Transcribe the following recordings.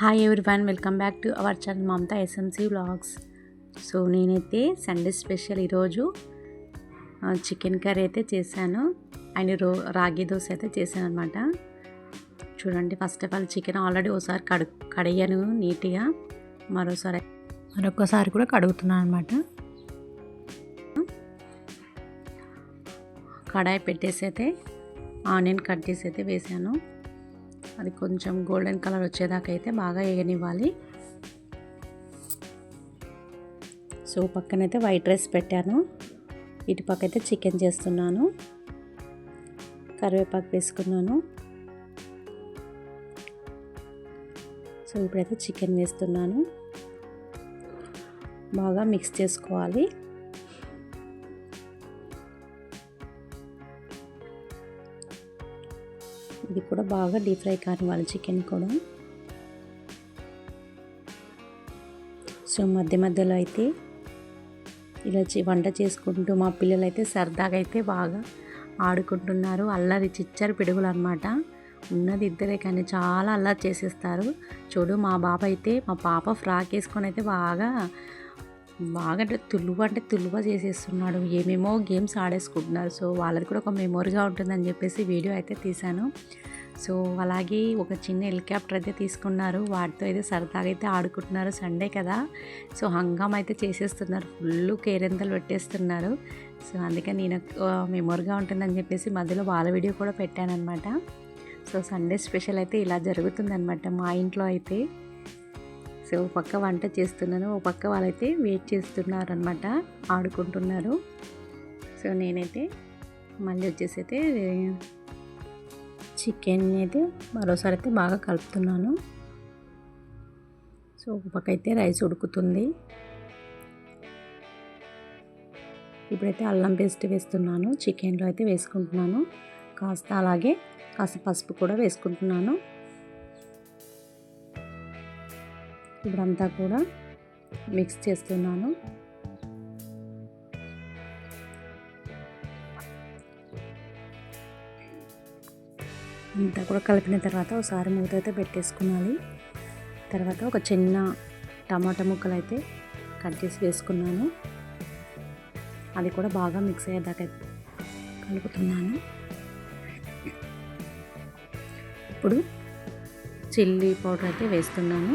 Hi one welcome back to our channel Mamata SMC vlogs so నేనైతే Sunday special ఈరోజు chicken curry అయితే చేశాను. And రో రాగి దోశ అయితే చేశాను అనమాట చూడండి first of all chicken already ఒకసారి కడు కడిగాను నీట్గా. మరోసారి మరొకసారి కూడా కడుగుతున్నాను అనమాట కడాయి పెట్టేసి అయితే ఆనియన్ కట్ చేసి అయితే వేసాను అది కొంచెం గోల్డెన్ కలర్ వచ్చేదాకా అయితే బాగా వేయనివ్వాలి. సో పక్కనైతే వైట్ రైస్ పెట్టాను. ఇటు పక్క అయితే చికెన్ చేస్తున్నాను. కరివేపాకు వేసుకున్నాను. సో ఇప్పుడైతే చికెన్ వేస్తున్నాను. బాగా మిక్స్ చేసుకోవాలి. ఇది కూడా బాగా డీప్ ఫ్రై కానివ్వాలి చికెన్ కూడా. సో మధ్య మధ్యలో అయితే ఇలా వంట చేసుకుంటూ మా పిల్లలు అయితే సరదాగా అయితే బాగా ఆడుకుంటున్నారు. అల్లరి చిచ్చరు పిడుగులు అనమాట ఉన్నది ఇద్దరే కానీ చాలా అల్లరి చేసేస్తారు. చూడు మా బాబు అయితే మా పాప ఫ్రాక్ వేసుకొని అయితే బాగా బాగా తులువ అంటే తులువ చేసేస్తున్నాడు. ఏమేమో గేమ్స్ ఆడేసుకుంటున్నారు. సో వాళ్ళది కూడా ఒక మెమొరీగా ఉంటుందని చెప్పేసి వీడియో అయితే తీశాను. సో అలాగే ఒక చిన్న హెలికాప్టర్ అయితే తీసుకున్నారు. వాటితో అయితే సరదాగా అయితే ఆడుకుంటున్నారు. సండే కదా. సో హంగామ్ అయితే చేసేస్తున్నారు. ఫుల్ కేరెంతలు పెట్టేస్తున్నారు. సో అందుకని నేను మెమొరీగా ఉంటుందని చెప్పేసి మధ్యలో వాళ్ళ వీడియో కూడా పెట్టానమాట సో సండే స్పెషల్ అయితే ఇలా జరుగుతుందనమాట మా ఇంట్లో అయితే. సో పక్క వంట చేస్తున్నాను. ఓ పక్క వాళ్ళైతే వెయిట్ చేస్తున్నారనమాట ఆడుకుంటున్నారు. సో నేనైతే మళ్ళీ వచ్చేసి అయితే చికెన్ అయితే మరోసారి అయితే బాగా కలుపుతున్నాను. సో ఒక పక్క అయితే రైస్ ఉడుకుతుంది. ఇప్పుడైతే అల్లం పేస్ట్ వేస్తున్నాను. చికెన్లో అయితే వేసుకుంటున్నాను. కాస్త అలాగే కాస్త పసుపు కూడా వేసుకుంటున్నాను. ఇప్పుడంతా కూడా మిక్స్ చేస్తున్నాను. అంతా కూడా కలిపిన తర్వాత ఒకసారి మూత అయితే పెట్టేసుకున్నాలి. తర్వాత ఒక చిన్న టమాటా ముక్కలు అయితే కట్ చేసి వేసుకున్నాను. అది కూడా బాగా మిక్స్ అయ్యేదాకా కలుపుతున్నాను. ఇప్పుడు చిల్లీ పౌడర్ అయితే వేస్తున్నాను.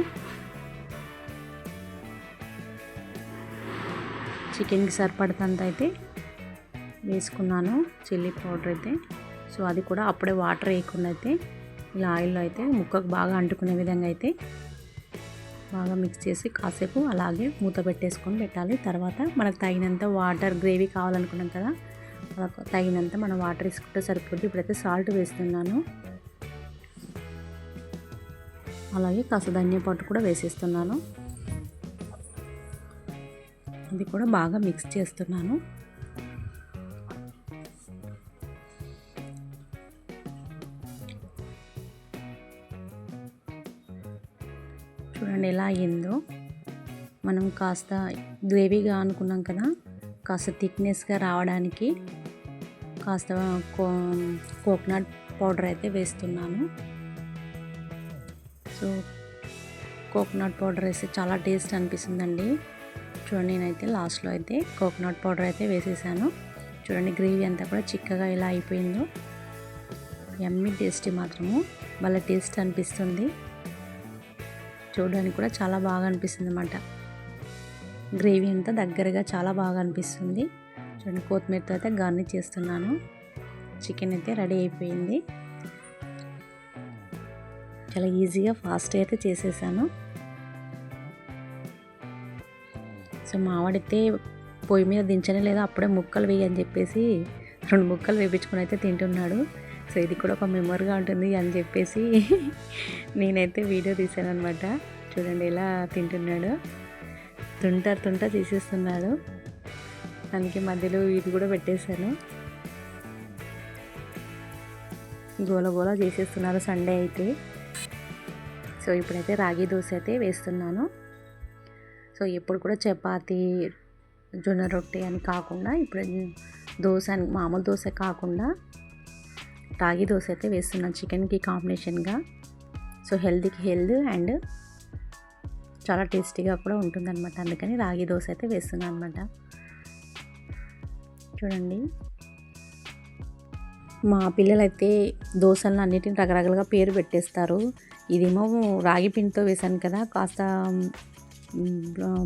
చికెన్కి సరిపడతంత అయితే వేసుకున్నాను చిల్లీ పౌడర్ అయితే. సో అది కూడా అప్పుడే వాటర్ వేయకుండా అయితే ఇలా ఆయిల్లో అయితే ముక్కకు బాగా అంటుకునే విధంగా అయితే బాగా మిక్స్ చేసి కాసేపు అలాగే మూత పెట్టేసుకొని పెట్టాలి. తర్వాత మనకు తగినంత వాటర్ గ్రేవీ కావాలనుకున్నాం కదా తగినంత మనం వాటర్ వేసుకుంటే సరిపోద్ది. ఇప్పుడైతే సాల్ట్ వేస్తున్నాను. అలాగే కాస్త ధనియా పట్టు కూడా వేసేస్తున్నాను. అది కూడా బాగా మిక్స్ చేస్తున్నాను. చూడండి ఎలా అయ్యిందో. మనం కాస్త గ్రేవీగా అనుకున్నాం కదా కాస్త థిక్నెస్గా రావడానికి కాస్త కో కోకోనట్ పౌడర్ అయితే వేస్తున్నాను. సో కోకోనట్ పౌడర్ వేస్తే చాలా టేస్ట్ అనిపిస్తుందండి. చూడండి నేనైతే లాస్ట్లో అయితే కోకోనట్ పౌడర్ అయితే వేసేసాను. చూడండి గ్రేవీ అంతా కూడా చిక్కగా ఇలా అయిపోయిందో. ఎమ్మి టేస్టీ మాత్రము. వాళ్ళ టేస్ట్ అనిపిస్తుంది. చూడడానికి కూడా చాలా బాగా అనిపిస్తుంది అన్నమాట. గ్రేవీ అంతా దగ్గరగా చాలా బాగా అనిపిస్తుంది. చూడండి కొత్తిమీరతో అయితే గార్నిష్ చేస్తున్నాను. చికెన్ అయితే రెడీ అయిపోయింది. చాలా ఈజీగా ఫాస్ట్గా అయితే చేసేసాను. సో మావాడితే పొయ్యి మీద దించనే లేదా అప్పుడే ముక్కలు వేయి అని చెప్పేసి రెండు ముక్కలు వేయించుకొని అయితే తింటున్నాడు. సో ఇది కూడా ఒక మెమొరీగా ఉంటుంది అని చెప్పేసి నేనైతే వీడియో తీశాను అనమాట చూడండి ఎలా తింటున్నాడు. తుంట తుంట తీసేస్తున్నాడు. దానికి మధ్యలో ఇది కూడా పెట్టేశాను. గోల గోల చేసేస్తున్నారు సండే అయితే. సో ఇప్పుడైతే రాగి దోశ అయితే వేస్తున్నాను. సో ఎప్పుడు కూడా చపాతి జొన్న రొట్టె అని కాకుండా ఇప్పుడు దోశ అని మామూలు దోశ కాకుండా రాగి దోశ అయితే వేస్తున్నాను చికెన్కి కాంబినేషన్గా. సో హెల్తీకి హెల్త్ అండ్ చాలా టేస్టీగా కూడా ఉంటుందన్నమాట. అందుకని రాగి దోశ అయితే వేస్తున్నాను అనమాట చూడండి. మా పిల్లలైతే దోశలను అన్నిటిని రకరకాలుగా పేరు పెట్టేస్తారు. ఇదేమో రాగి పిండితో వేశాను కదా కాస్త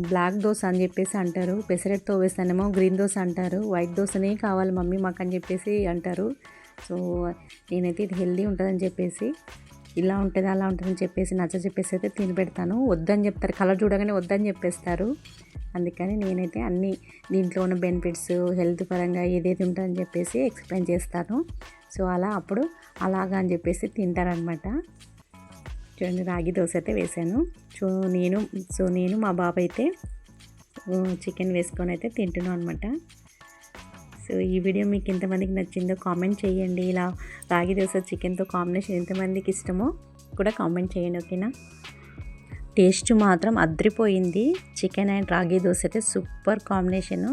బ్లాక్ దోశ అని చెప్పేసి అంటారు. పెసరెట్తో వేస్తానేమో గ్రీన్ దోశ అంటారు. వైట్ దోశనే కావాలి మమ్మీ మాకు అని చెప్పేసి అంటారు. సో నేనైతే ఇది హెల్దీ ఉంటుందని చెప్పేసి ఇలా ఉంటుంది అలా ఉంటుందని చెప్పేసి నచ్చ చెప్పేసి అయితే తిని పెడతాను. వద్దని చెప్తారు. కలర్ చూడగానే వద్దని చెప్పేస్తారు. అందుకని నేనైతే అన్ని దీంట్లో ఉన్న బెనిఫిట్స్ హెల్త్ పరంగా ఏదైతే ఉంటుందని చెప్పేసి ఎక్స్ప్లెయిన్ చేస్తాను. సో అలా అప్పుడు అలాగా అని చెప్పేసి తింటారనమాట చూడండి రాగి దోశ అయితే వేసాను సో నేను సో నేను మా బాబు అయితే చికెన్ వేసుకొని అయితే తింటున్నాను అనమాట సో ఈ వీడియో మీకు ఎంతమందికి నచ్చిందో కామెంట్ చేయండి. ఇలా రాగి దోశ చికెన్తో కాంబినేషన్ ఎంతమందికి ఇష్టమో కూడా కామెంట్ చేయండి ఓకేనా టేస్ట్ మాత్రం అద్రిపోయింది. చికెన్ అండ్ రాగి దోశ అయితే సూపర్ కాంబినేషను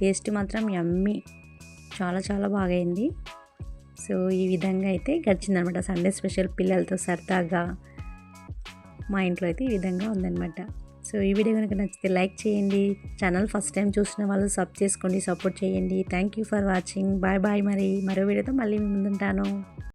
టేస్ట్ మాత్రం యమ్మీ చాలా చాలా బాగా అయింది. సో ఈ విధంగా అయితే గడిచిందనమాట సండే స్పెషల్ పిల్లలతో సరదాగా మా ఇంట్లో అయితే ఈ విధంగా ఉందన్నమాట. సో ఈ వీడియో కనుక నచ్చితే లైక్ చేయండి. ఛానల్ ఫస్ట్ టైం చూసిన వాళ్ళు సబ్ చేసుకోండి సపోర్ట్ చేయండి. Thank you for watching bye bye మరి. మరో వీడియోతో మళ్ళీ ముందుంటాను.